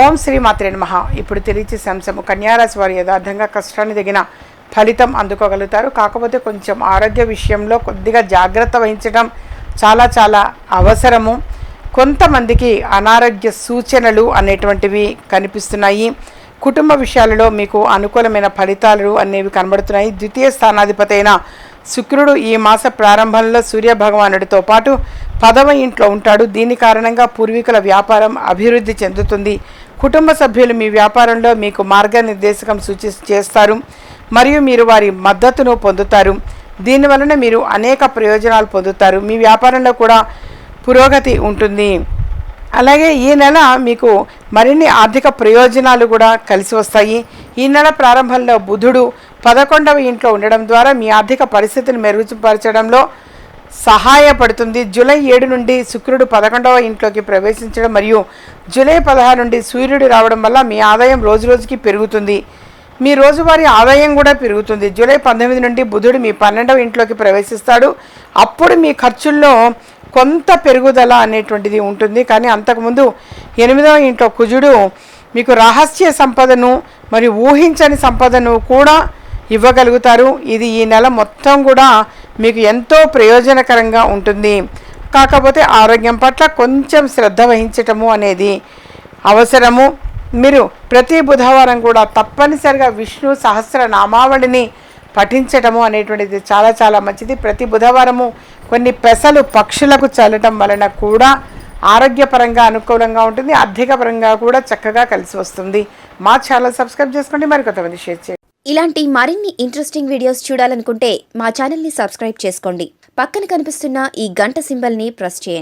ఓం శ్రీ మాత్రే నమః. ఇప్పుడు తెలియచేసే అంశము కన్యారాశి వారు యథార్థంగా కష్టాన్ని తగిన ఫలితం అందుకోగలుగుతారు. కాకపోతే కొంచెం ఆరోగ్య విషయంలో కొద్దిగా జాగ్రత్త వహించడం చాలా చాలా అవసరము. కొంతమందికి అనారోగ్య సూచనలు అనేటువంటివి కనిపిస్తున్నాయి. కుటుంబ విషయాలలో మీకు అనుకూలమైన ఫలితాలు అనేవి కనబడుతున్నాయి. ద్వితీయ స్థానాధిపతి అయిన శుక్రుడు ఈ మాస ప్రారంభంలో సూర్య భగవానుడితో పాటు పదవ ఇంట్లో ఉంటాడు. దీని కారణంగా పూర్వీకుల వ్యాపారం అభివృద్ధి చెందుతుంది. కుటుంబ సభ్యులు మీ వ్యాపారంలో మీకు మార్గనిర్దేశకం సూచి చేస్తారు మరియు మీరు వారి మద్దతును పొందుతారు. దీనివలన మీరు అనేక ప్రయోజనాలు పొందుతారు. మీ వ్యాపారంలో కూడా పురోగతి ఉంటుంది. అలాగే ఈ నెల మీకు మరిన్ని ఆర్థిక ప్రయోజనాలు కూడా కలిసి వస్తాయి. ఈ నెల ప్రారంభంలో బుధుడు పదకొండవ ఇంట్లో ఉండడం ద్వారా మీ ఆర్థిక పరిస్థితిని మెరుగుపరచడంలో సహాయపడుతుంది. జూలై ఏడు నుండి శుక్రుడు పదకొండవ ఇంట్లోకి ప్రవేశించడం మరియు జూలై పదహారు నుండి సూర్యుడు రావడం వల్ల మీ ఆదాయం రోజు రోజుకి పెరుగుతుంది. మీ రోజువారీ ఆదాయం కూడా పెరుగుతుంది. జూలై పంతొమ్మిది నుండి బుధుడు మీ పన్నెండవ ఇంట్లోకి ప్రవేశిస్తాడు. అప్పుడు మీ ఖర్చుల్లో కొంత పెరుగుదల అనేటువంటిది ఉంటుంది. కానీ అంతకుముందు ఎనిమిదవ ఇంట్లో కుజుడు మీకు రహస్య సంపదను మరియు ఊహించని సంపదను కూడా ఇవ్వగలుగుతారు. ఇది ఈ నెల మొత్తం కూడా మీకు ఎంతో ప్రయోజనకరంగా ఉంటుంది. కాకపోతే ఆరోగ్యం పట్ల కొంచెం శ్రద్ధ వహించటము అనేది అవసరము. మీరు ప్రతి బుధవారం కూడా తప్పనిసరిగా విష్ణు సహస్ర నామావళిని పఠించటము అనేటువంటిది చాలా చాలా మంచిది. ప్రతి బుధవారము కొన్ని పెసలు పక్షులకు చల్లటం వలన కూడా ఆరోగ్యపరంగా అనుకూలంగా ఉంటుంది. ఆర్థికపరంగా కూడా చక్కగా కలిసి వస్తుంది. మా ఛానల్ సబ్స్క్రైబ్ చేసుకోండి. మరి కొంతమంది షేర్ చేయండి. ఇలాంటి మరిన్ని ఇంట్రెస్టింగ్ వీడియోస్ చూడాలనుకుంటే మా ఛానల్ని సబ్స్క్రైబ్ చేసుకోండి. పక్కన కనిపిస్తున్న ఈ గంట సింబల్ని ప్రెస్ చేయండి.